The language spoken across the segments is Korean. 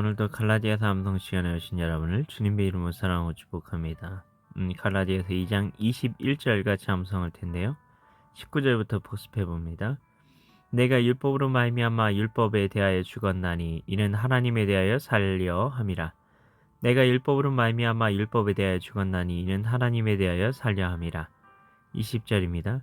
오늘도 갈라디아서 암송 시간에 오신 여러분을 주님의 이름으로 사랑하고 축복합니다. 음, 갈라디아서 2장 21절 같이 암송할 텐데요. 19절부터 복습해 봅니다. 내가 율법으로 말미암아 율법에 대하여 죽었나니 이는 하나님에 대하여 살려 함이라. 내가 율법으로 말미암아 율법에 대하여 죽었나니 이는 하나님에 대하여 살려 함이라. 20절입니다.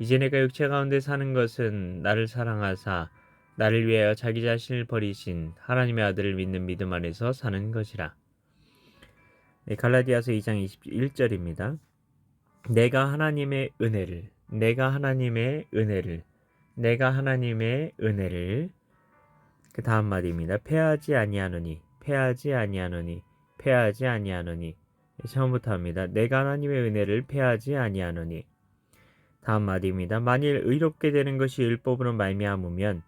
이제 내가 육체 가운데 사는 것은 나를 사랑하사 나를 위하여 자기 자신을 버리신 하나님의 아들을 믿는 믿음 안에서 사는 것이라. 네, 갈라디아서 2장 21절입니다. 내가 하나님의 은혜를 내가 하나님의 은혜를 내가 하나님의 은혜를 그 다음 마디입니다. 패하지 아니하노니 패하지 아니하노니 패하지 아니하노니 처음부터 합니다. 내가 하나님의 은혜를 패하지 아니하노니 다음 마디입니다. 만일 의롭게 되는 것이 율법으로 말미암으면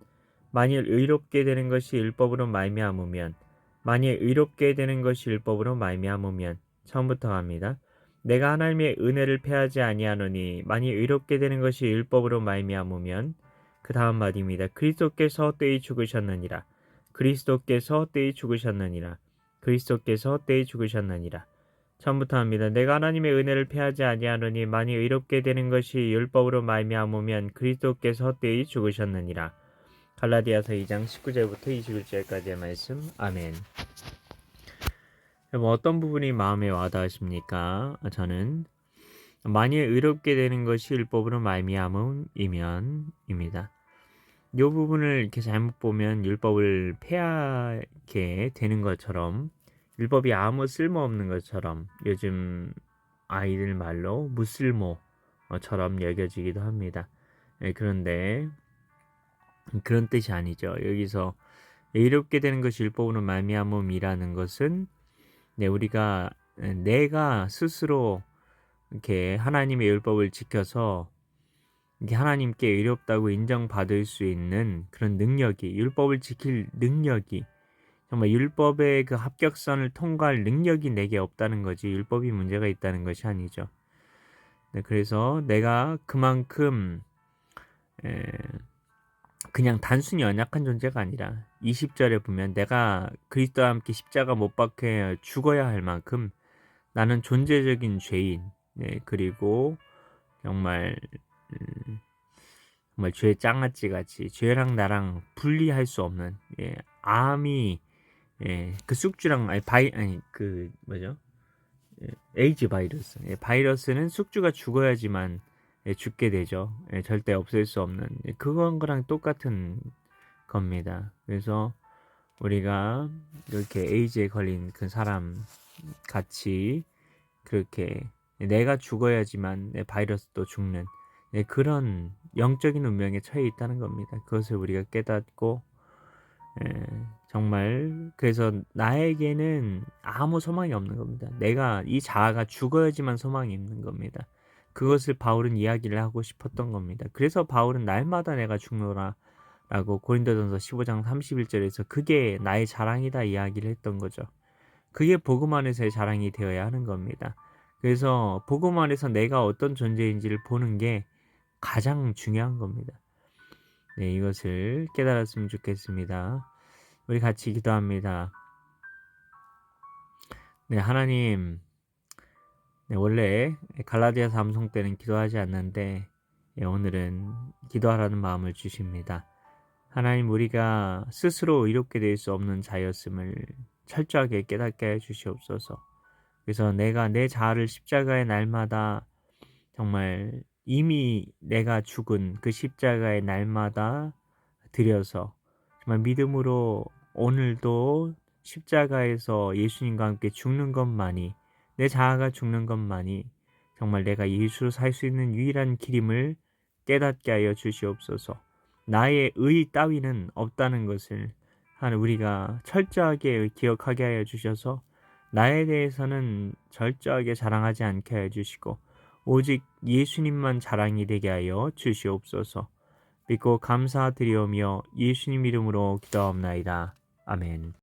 만일 의롭게 되는 것이 율법으로 말미암으면 만일 의롭게 되는 것이 율법으로 말미암으면 처음부터 합니다. 내가 하나님의 은혜를 패하지 아니하노니 만일 의롭게 되는 것이 율법으로 말미암으면 그 다음 마디입니다. 그리스도께서 헛되이 죽으셨느니라. 그리스도께서 헛되이 죽으셨느니라. 그리스도께서 헛되이 죽으셨느니라. 처음부터 합니다. 내가 하나님의 은혜를 패하지 아니하노니 만일 의롭게 되는 것이 율법으로 말미암으면 그리스도께서 헛되이 죽으셨느니라. 갈라디아서 2장 19절부터 21절까지의 말씀. 아멘. 뭐 어떤 부분이 마음에 와닿으십니까? 저는 만일 의롭게 되는 것이 율법으로 말미암음이면입니다. 이 부분을 이렇게 잘못 보면 율법을 폐하게 되는 것처럼 율법이 아무 쓸모없는 것처럼 요즘 아이들 말로 무쓸모처럼 여겨지기도 합니다. 예, 그런데 그런 뜻이 아니죠. 여기서 이롭게 되는 것이 율법으로 말미암음이라는 것은 네, 우리가 내가 스스로 이렇게 하나님의 율법을 지켜서 하나님께 의롭다고 인정받을 수 있는 그런 능력이 율법을 지킬 능력이 정말 율법의 그 합격선을 통과할 능력이 내게 없다는 거지 율법이 문제가 있다는 것이 아니죠. 네, 그래서 내가 그만큼 에, 그냥 단순히 연약한 존재가 아니라 20절에 보면 내가 그리스도와 함께 십자가 못 박혀 죽어야 할 만큼 나는 존재적인 죄인 네, 그리고 정말 음, 정말 죄 짱아찌 같이 죄랑 나랑 분리할 수 없는 예, 암이 예, 그 숙주랑 아니 바이 아니 그 뭐죠? 예, 에이즈 바이러스. 예, 바이러스는 숙주가 죽어야지만 예, 죽게 되죠. 예, 절대 없앨 수 없는 예, 그건 거랑 똑같은 겁니다. 그래서 우리가 이렇게 에이즈에 걸린 그 사람 같이 그렇게 내가 죽어야지만 바이러스도 죽는 예, 그런 영적인 운명에 처해 있다는 겁니다. 그것을 우리가 깨닫고 예, 정말 그래서 나에게는 아무 소망이 없는 겁니다. 내가 이 자아가 죽어야지만 소망이 있는 겁니다. 그것을 바울은 이야기를 하고 싶었던 겁니다. 그래서 바울은 날마다 내가 죽노라 라고 고린도전서 15장 31절에서 그게 나의 자랑이다 이야기를 했던 거죠. 그게 복음 안에서의 자랑이 되어야 하는 겁니다. 그래서 복음 안에서 내가 어떤 존재인지를 보는 게 가장 중요한 겁니다. 네, 이것을 깨달았으면 좋겠습니다. 우리 같이 기도합니다. 네, 하나님, 네, 원래 갈라디아 삼송 때는 기도하지 않는데 예, 오늘은 기도하라는 마음을 주십니다. 하나님, 우리가 스스로 이롭게 될 수 없는 자였음을 철저하게 깨닫게 해 주시옵소서. 그래서 내가 내 자아를 십자가의 날마다 정말 이미 내가 죽은 그 십자가의 날마다 들여서 정말 믿음으로 오늘도 십자가에서 예수님과 함께 죽는 것만이 내 자아가 죽는 것만이 정말 내가 예수로 살 수 있는 유일한 길임을 깨닫게 하여 주시옵소서. 나의 의 따위는 없다는 것을 한 우리가 철저하게 기억하게 하여 주셔서 나에 대해서는 절저하게 자랑하지 않게 해 주시고 오직 예수님만 자랑이 되게 하여 주시옵소서. 믿고 감사드리오며 예수님 이름으로 기도하옵나이다. 아멘.